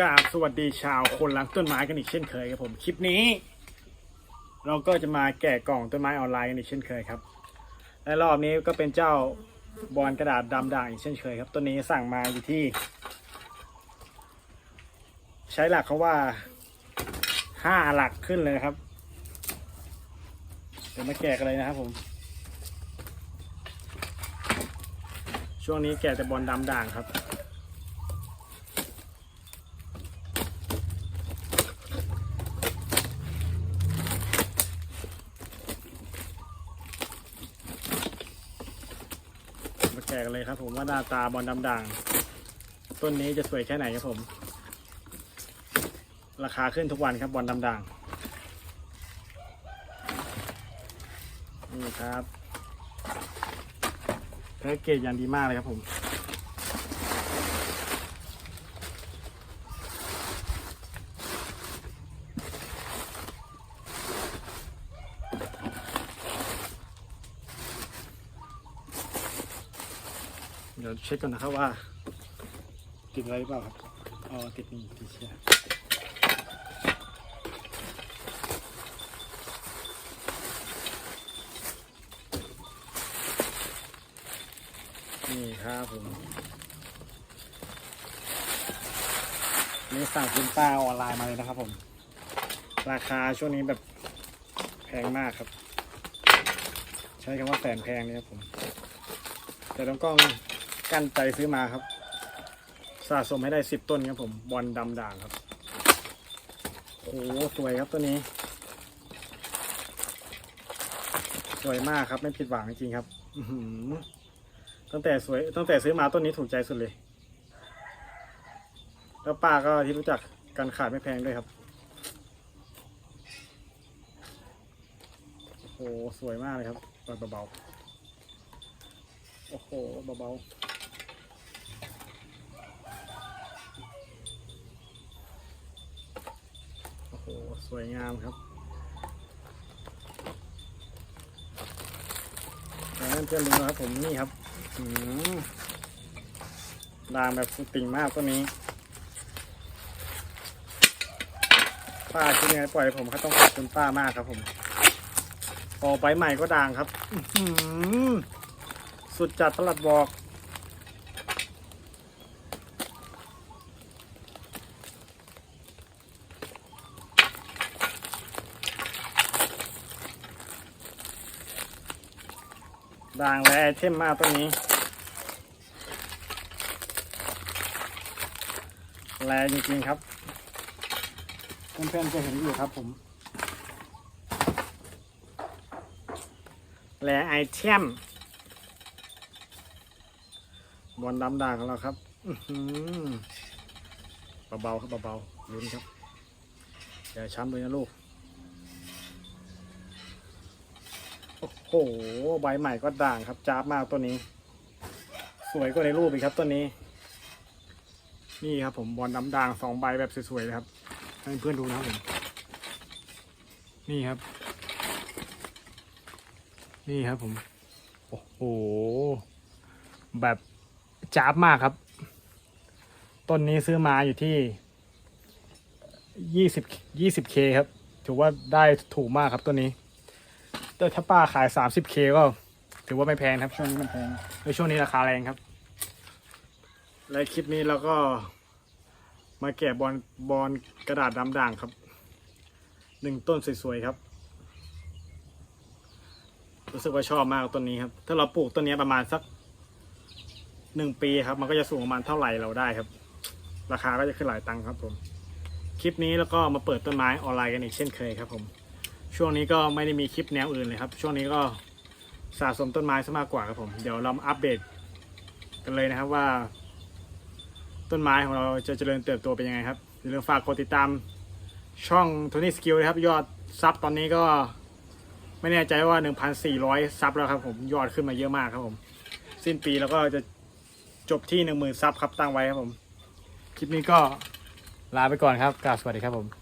กราบสวัสดีชาวคนรักต้นไม้กันอีกเช่นเคยครับผมคลิปนี้ เราก็จะมาแกะกล่องต้นไม้ออนไลน์กันอีกเช่นเคยครับและรอบนี้ก็เป็นเจ้าบอลกระดาษดำด่างอีกเช่นเคยครับต้นนี้สั่งมาอยู่ที่ ใช้หลักเขาว่าห้าหลักขึ้นเลยครับ เดี๋ยวมาแกะกันเลยนะครับผม ช่วงนี้แกะแต่บอลดำด่างครับ แกะกันเลยครับ ผมว่าหน้าตาบอลดำด่าง ต้นนี้จะสวยแค่ไหนครับผม ราคาขึ้นทุกวันครับบอลดำด่างนี่ครับแพ็กเกจอย่างดีมากเลยครับผม เดี๋ยวเช็คก่อนนะครับว่า ติดอะไรหรือเปล่าครับอ๋อติดนี่ติดเชียร์นี่ครับผมนี่สั่งคุณป้าออนไลน์มาเลยนะครับผม ราคาช่วงนี้แบบแพงมากครับ ใช้คำว่าแสนแพงเลยครับผม แต่ต้องกล้อง กั้นใจซื้อมาครับ สะสมให้ได้สิบต้นครับผมบอลดำด่างครับโอ้โหสวยครับตัวนี้ สวยมากครับไม่ผิดหวังจริงครับอืตั้งแต่สวยตั้งแต่ซื้อมาต้นนี้ถูกใจสุดเลย แล้วป้าก็ที่รู้จักกันขาดไม่แพงด้วยครับโอ้โหสวยมากเลยครับเบาๆโอ้โหเบาๆ โอ้โห สวยงามครับแล้วเพื่อนๆดูนะครับผมนี่ครับด่างแบบสุดติ่งมากตัวนี้ป้าคิดยังไงปล่อยผมก็ต้องขอบคุณป้ามากครับผมออกไปใหม่ก็ด่างครับสุดจัดตลัดบอก ด่างและไอเทมมากตัวนี้ แรงจริงๆครับ เพื่อนๆจะเห็นอยู่ครับผมแลไอเทมบอลดำด่างของเราครับเบาๆครับเบาๆลุ้นครับอย่าช้ำเลยนะลูก โอ้โหใบใหม่ก็ด่างครับจ้าบมากตัวนี้ สวยกว่าในรูปอีกครับตัวนี้ นี่ครับผมบอลดำด่างสองใบแบบสวยๆเลยครับ ให้เพื่อนดูนะครับผมนี่ครับ นี่ครับผม โอ้โห แบบจ้าบมากครับ ต้นนี้ซื้อมาอยู่ที่ยี่สิบยี่สิบเคครับ ถือว่าได้ถูกมากครับตัวนี้ แต่ถ้าป้าขายสามสิบเคก็ถือว่าไม่แพงครับ ช่วงนี้มันแพงในช่วงนี้ราคาแรงครับ และคลิปนี้เราก็มาแกะบอลบอลกระดาษดำด่างครับหนึ่งต้นสวยๆครับ รู้สึกว่าชอบมากต้นนี้ครับ ถ้าเราปลูกต้นนี้ประมาณสักหนึ่งปีครับ มันก็จะสูงประมาณเท่าไหร่เราได้ครับ ราคาก็จะขึ้นหลายตังค์ครับผม คลิปนี้แล้วก็มาเปิดต้นไม้ออนไลน์กันอีกเช่นเคยครับผม ช่วงนี้ก็ไม่ได้มีคลิปแนวอื่นเลยครับ ช่วงนี้ก็สะสมต้นไม้ซะมากกว่าครับผม เดี๋ยวเราอัปเดตกันเลยนะครับว่า ต้นไม้ของเราจะเจริญเติบโตเป็นยังไงครับอย่าลืมฝากกดติดตามช่องโทนี่สกิลนะครับ ยอดซับตอนนี้ก็ไม่แน่ใจว่า 1,400 ซับแล้วครับผม ยอดขึ้นมาเยอะมากครับผม สิ้นปีแล้วก็จะจบที่ 10,000 ซับครับตั้งไว้ครับผม คลิปนี้ก็ลาไปก่อนครับกราบสวัสดีครับผม